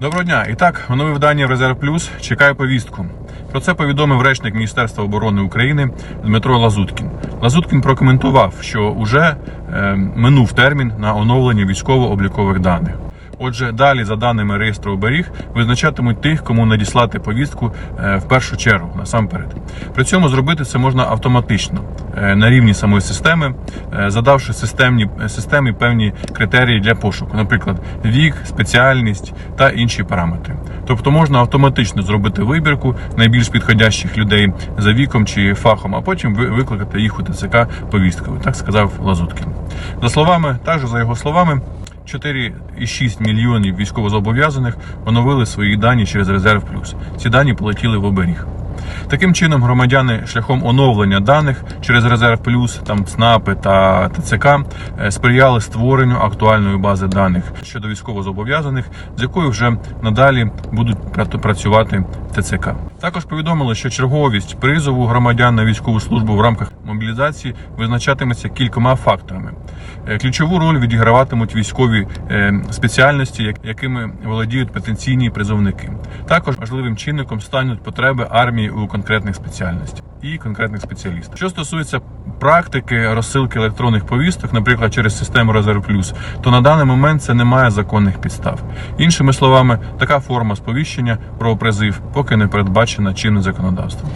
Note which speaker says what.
Speaker 1: Доброго дня. І так, у нові видання Резерв Плюс чекає повістку. Про це повідомив речник Міністерства оборони України Дмитро Лазуткін. Лазуткін прокоментував, що уже е, минув термін на оновлення військово-облікових даних. Отже, далі, за даними реєстру оберіг, визначатимуть тих, кому надіслати повістку е, в першу чергу насамперед. При цьому зробити це можна автоматично е, на рівні самої системи, е, задавши системні системі певні критерії для пошуку, наприклад, вік, спеціальність та інші параметри. Тобто можна автоматично зробити вибірку найбільш підходящих людей за віком чи фахом, а потім ви- викликати їх у ТЦК повісткою. Так сказав Лазуткін. За словами, також за його словами. 4,6 мільйонів військовозобов'язаних оновили свої дані через резерв плюс. Ці дані полетіли в оберіг. Таким чином, громадяни шляхом оновлення даних через резерв плюс, там ЦНАПи та ТЦК е, сприяли створенню актуальної бази даних щодо військовозобов'язаних, з якою вже надалі будуть пра- працювати ТЦК. Також повідомили, що черговість призову громадян на військову службу в рамках мобілізації визначатиметься кількома факторами. Е, Ключову роль відіграватимуть військові е, спеціальності, якими володіють потенційні призовники. Також важливим чинником стануть потреби армії у конкретних спеціальностях і конкретних спеціалістів. Що стосується практики розсилки електронних повісток, наприклад, через систему Резерв Плюс, то на даний момент це не має законних підстав. Іншими словами, така форма сповіщення про призив поки не передбачена чинним законодавством.